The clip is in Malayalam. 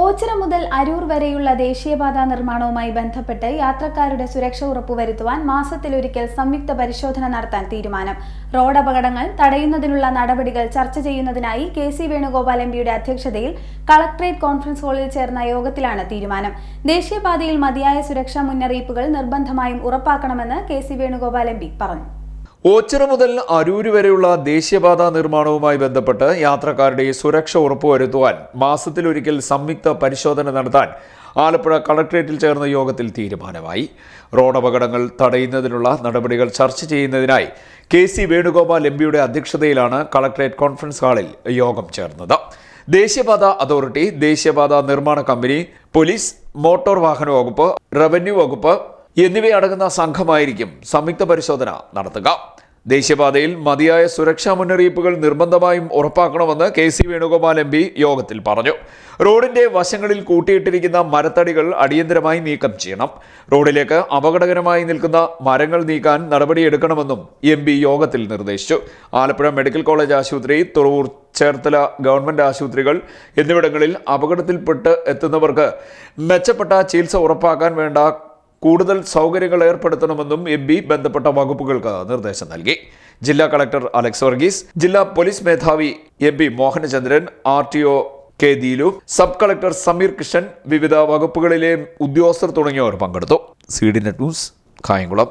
ഓച്ചിറ മുതൽ അരൂർ വരെയുള്ള ദേശീയപാത നിർമ്മാണവുമായി ബന്ധപ്പെട്ട് യാത്രക്കാരുടെ സുരക്ഷ ഉറപ്പുവരുത്തുവാൻ മാസത്തിലൊരിക്കൽ സംയുക്ത പരിശോധന നടത്താൻ തീരുമാനം. റോഡ് അപകടങ്ങൾ തടയുന്നതിനുള്ള നടപടികൾ ചർച്ച ചെയ്യുന്നതിനായി കെ സി വേണുഗോപാൽ എം പിയുടെ അധ്യക്ഷതയിൽ കളക്ടറേറ്റ് കോൺഫറൻസ് ഹാളിൽ ചേർന്ന യോഗത്തിലാണ് തീരുമാനം. ദേശീയപാതയിൽ മതിയായ സുരക്ഷാ മുന്നറിയിപ്പുകൾ നിർബന്ധമായും ഉറപ്പാക്കണമെന്ന് കെ സി വേണുഗോപാൽ എം പറഞ്ഞു. ഓച്ചിറ മുതൽ അരൂര് വരെയുള്ള ദേശീയപാതാ നിർമ്മാണവുമായി ബന്ധപ്പെട്ട് യാത്രക്കാരുടെ സുരക്ഷ ഉറപ്പുവരുത്തുവാൻ മാസത്തിലൊരിക്കൽ സംയുക്ത പരിശോധന നടത്താൻ ആലപ്പുഴ കളക്ട്രേറ്റിൽ ചേർന്ന യോഗത്തിൽ തീരുമാനമായി. റോഡ് അപകടങ്ങൾ തടയുന്നതിനുള്ള നടപടികൾ ചർച്ച ചെയ്യുന്നതിനായി കെ സി വേണുഗോപാൽ എം പിയുടെ അധ്യക്ഷതയിലാണ് കളക്ട്രേറ്റ് കോൺഫറൻസ് ഹാളിൽ യോഗം ചേർന്നത്. ദേശീയപാത അതോറിറ്റി ദേശീയപാത നിർമ്മാണ കമ്പനി പോലീസ് മോട്ടോർ വാഹന വകുപ്പ് റവന്യൂ വകുപ്പ് എന്നിവയടങ്ങുന്ന സംഘമായിരിക്കും സംയുക്ത പരിശോധന നടത്തുക. ദേശീയപാതയിൽ മതിയായ സുരക്ഷാ മുന്നറിയിപ്പുകൾ നിർബന്ധമായും ഉറപ്പാക്കണമെന്ന് K C Venugopal M P യോഗത്തിൽ പറഞ്ഞു. റോഡിന്റെ വശങ്ങളിൽ കൂട്ടിയിട്ടിരിക്കുന്ന മരത്തടികൾ അടിയന്തരമായി നീക്കം ചെയ്യണം. റോഡിലേക്ക് അപകടകരമായി നിൽക്കുന്ന മരങ്ങൾ നീക്കാൻ നടപടിയെടുക്കണമെന്നും എം പി യോഗത്തിൽ നിർദ്ദേശിച്ചു. ആലപ്പുഴ മെഡിക്കൽ കോളേജ് ആശുപത്രി തുറവൂർ ചേർത്തല ഗവൺമെന്റ് ആശുപത്രികൾ എന്നിവിടങ്ങളിൽ അപകടത്തിൽപ്പെട്ട് എത്തുന്നവർക്ക് മെച്ചപ്പെട്ട ചികിത്സ ഉറപ്പാക്കാൻ വേണ്ട കൂടുതൽ സൗകര്യങ്ങൾ ഏർപ്പെടുത്തണമെന്നും എം പി ബന്ധപ്പെട്ട വകുപ്പുകൾക്ക് നിർദ്ദേശം നൽകി. ജില്ലാ കളക്ടർ അലക്സ് വർഗീസ് ജില്ലാ പോലീസ് മേധാവി M P Mohanachandran R T O K Deelu sub collector Sameer Krishnan വിവിധ വകുപ്പുകളിലെ ഉദ്യോഗസ്ഥർ തുടങ്ങിയവർ പങ്കെടുത്തു. C D net news Kayamkulam.